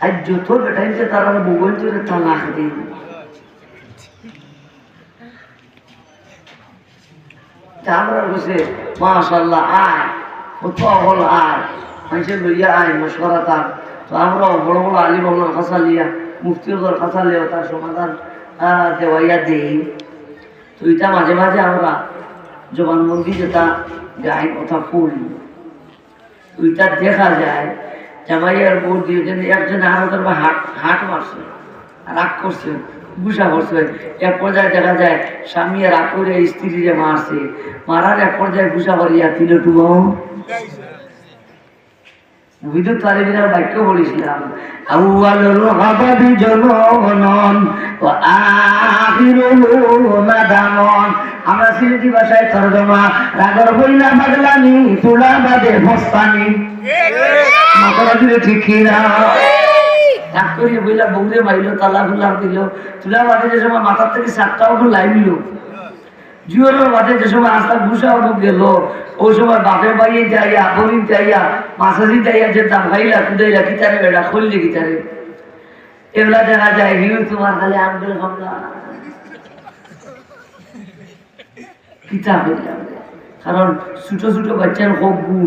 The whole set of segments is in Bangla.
আর যত বেটাইছে তারা মোবাইল চলে তালাক দিন আয়, কত হল আয়। লইয়া আয় তো আমরা বড় বড় তার সমাধান দেওয়াইয়া দেই। তো মাঝে মাঝে আমরা জবানবন্দি যেটা গাই কথা পড়ি ওইটা দেখা যায় জামাইয়ার বউ দুজন একজন আরেকজন হাট হাট মারছে, রাগ করছে গুসা করছে এক পর্যায়ে দেখা যায়, স্বামী রাগ করে স্ত্রীরে মারছে। মারার এক পর্যায়ে গুসা করিয়া তিল বিদ্যুৎ তালিবিনার বাক্য বলেছিলাম আমরা সিলেটি ভাষায় তর্জমা রাগর বইলা পাগলানি তুলা বাদে মাথাটা দিলে ঠিক না। রাগ করিয়ে বইলা বৌরে মাইলো তালা খুলা দিল। তুলা বাদে যে সময় মাথার থেকে লাইল বাদে যে সময় আস্তা ঘুষা উঠুক গেল ওই সময় বাপের বাড়িয়ে যাইয়া বরিন যাইয়া মাসাজি যাইয়া যে দাম খাইলা কুদাইলা কিতারে বেড়া খুললে কিতারে এগুলা দেখা যায় হিউ তোমার খালি আঙ্গুল হামলা কিতা কারণ ছোট ছোট বাচ্চার হোক গু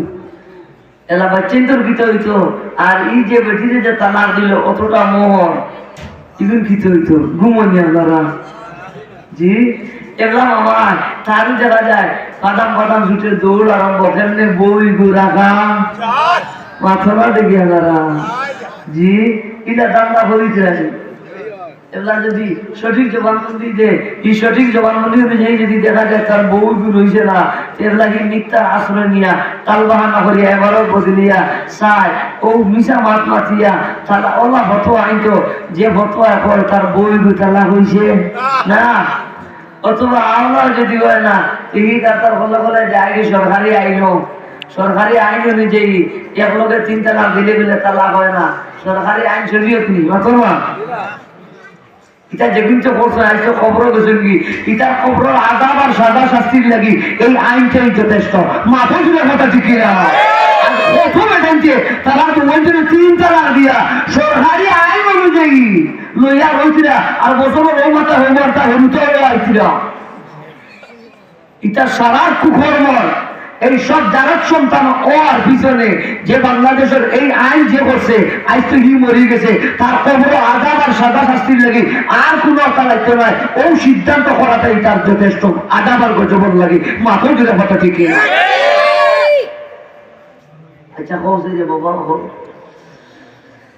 এলা বাচ্চাই তোর হইতো আর এই যে বেটিতে যে তালাক দিল অতটা মোহর ইগুন হইতো ঘুমনি আপনারা। জি? এগুলা আমার তারও দেখা যায় বাদাম বাদাম ছুটে দৌড় আরম্ভ কেমনে বই গুড়া খাম মাথা দেখি আপনারা। জি? এটা দান্দা করিতে আছে। এগুলা যদি সঠিক জবানবন্দি এই সঠিক জবানবন্দি অনুযায়ী যদি দেখা যায় তার বউ হইছে না এগুলা কি মিথ্যার আশ্রয় নিয়া, তাল বাহানা করিয়া এবারও বদলিয়া ও মিশা মাত মাতিয়া ওলা যে কয় তার তালা হইছে। না, অথবা যদি হয় না, এই সরকারি আইন সরকারি আইন অনুযায়ী এক লোকে তিন তালাক দিলে তালাক হয় না। সরকারি আইন শরীয়ত না ইটা যেদিন তো করছ তো খবর গেছে কি ইটার খবর আদাব আর সাদা শাস্তির লাগি এই আইনটাই যথেষ্ট। মাথা জুড়ে কথা ঠিক না আর প্রথমে জানছে তারা তো বলছিল তিন তালাক দিয়া সরকারি আইন অনুযায়ী লইয়া রইছিলা, আর বছর ওই মাথা হই মাথা হইতে আইছিলা। ইটা সারার কুকর্মর এই সব জারাত সন্তান ও পিছনে যে বাংলাদেশের এই আইন যে করছে, আজ তো হি মরে গেছে, তার কবর আদাব আর সাদা শাস্তির লাগে আর কোনো অকালাইতে নয় ও সিদ্ধান্ত করাটাই তার যথেষ্ট। আদাব আর গজবন লাগে। মাথাও দিলে কথা ঠিক আচ্ছা কৌশে যে বাবা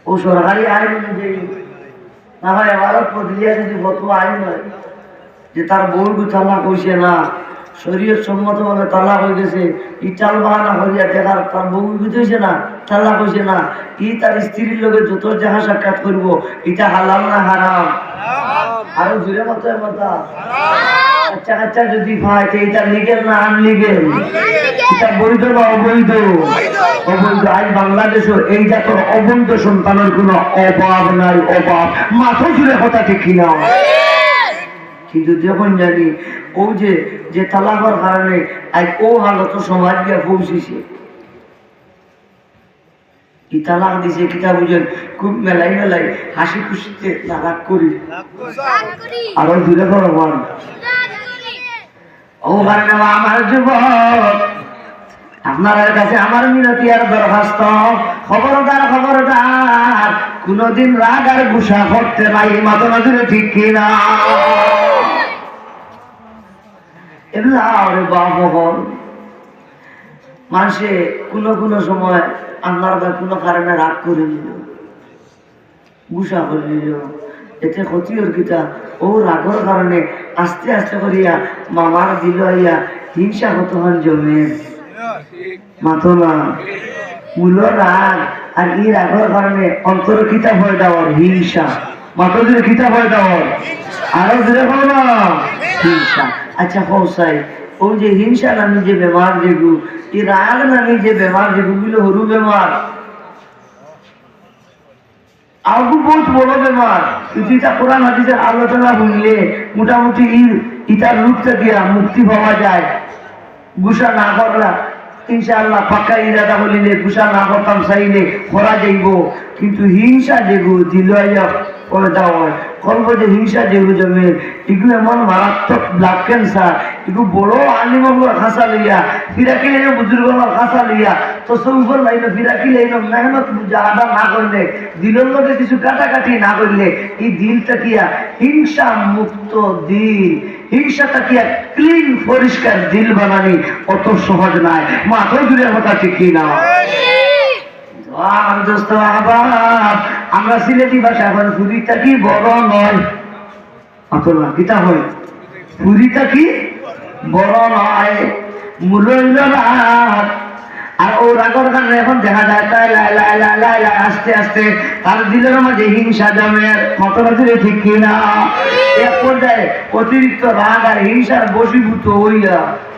ও সরকারি আইন অনুযায়ী না হয় প্রক্রিয়া যদি আইন হয়, যে তার হইছে না শরীর সম্মত ভাবে তালাক হয়ে গেছে। ই চাল বাহানা করিয়া দেখার তার বউ বুঝেছে না? তালাক হইছে না? ই তার স্ত্রীর লোকে যত যাহা সাক্ষাৎ করব এটা হালাল না হারাম? আরও জুড়ে মতো কথা বাচ্চা কাচ্চা যদি ভাই এটা লিগেল না আনলিগেল এটা বৈধ না অবৈধ? অবৈধ। আজ বাংলাদেশও এই অবৈধ সন্তানের কোনো অভাব নাই অভাব। মাথা জুড়ে কথা ঠিক না কিন্তু যখন জানি ও যে যে তালাকের কারণে আজ ও হালত সমাজ গিয়ে পৌঁছেছে। কি তালাক দিছে বুঝেন? খুব মেলাই মেলাই হাসি খুশিতে তালাক করি। আরও দূরে করো ও কারণে আমার আপনার কাছে আমার মিনতি আর দরখাস্ত। খবরদার খবরদার, কোনদিন রাগ আর গুসা করতে নাই মাথা ঠিক কিনা? মানুষে কোনো কোনো সময় বা কোনো কারণে রাগ করে নিল, গুসা করে নিল। এতে ক্ষতি ওর কিতা? ও রাগর কারণে আস্তে আস্তে করিয়া মামার দিল আইয়া হিংসা কত হন জমে। মাথো মূল রাগ আর এই রাগর কারণে অন্তর কিতা ভয় দেওয়ার হিংসা। মাথো দিলে কিতা ভয় দেওয়ার। আরও দিলে হিংসা। আচ্ছা হৌসাই ও যে হিংসা নামি যে বেমার যেগু এই রাগ নামি যে বেমার যেগুলো হরু বেমার আগু বহুত বড় বেমার কিন্তু কোরআন হাদিসের আলোচনা মোটামুটি ইটার রূপ থেকে মুক্তি পাওয়া যায়। গুসা না করলা, ইনশাআল্লাহ পাক্কা ইরাদা বলিলে গুসা না করতাম চাইলে করা যাইব কিন্তু হিংসা যেগু দিল দেওয়া হয় কল্প যে হিংসা যেগু জমে এমন মারাত্মক ব্লাড ক্যান্সার বড় লইয়া, ফিরাকি লাইন লইয়া তো লাইন, ফিরাকি লাইন, মেহনত মুজাহাদা না করলে, দিলের কিছু কাটাকাটি না করলে, এই দিলটা কিয়া হিংসা মুক্ত দিল। হিংসাটা কিয়া ক্লিন পরিষ্কার দিল বানানি অত সহজ নয়। মাথায় জুড়ে কথা ঠিক কি না আমরা সিলেটি ভাষা এখন পুরীটা কি বড় নয়। অথবা হয়? পুরীটা কি বড় নয়। রাত আর ও রাগর কারণে এখন দেখা যায়, তাই লাই লাই লাই লাই আস্তে আস্তে তার দিলের মাঝে হিংসা জমে কতটা দূরে ঠিক কিনা। এক পর্যায়ে অতিরিক্ত রাগ আর হিংসার বশীভূত হইয়া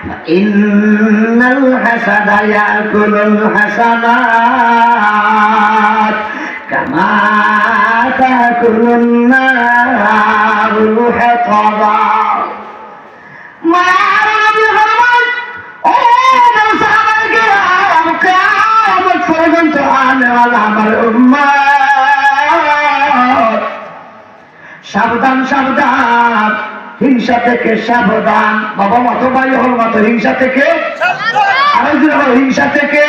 ইন্নাল হাসাদা ইয়াকুলুল হাসানাত কামা তাকুলুন নারুল হাতাবা। সাবধান সাবধান। হিংসা থেকে সাবধান। বাবা মতো ভাই হল মতো হিংসা থেকে। আরেকজন হিংসা থেকে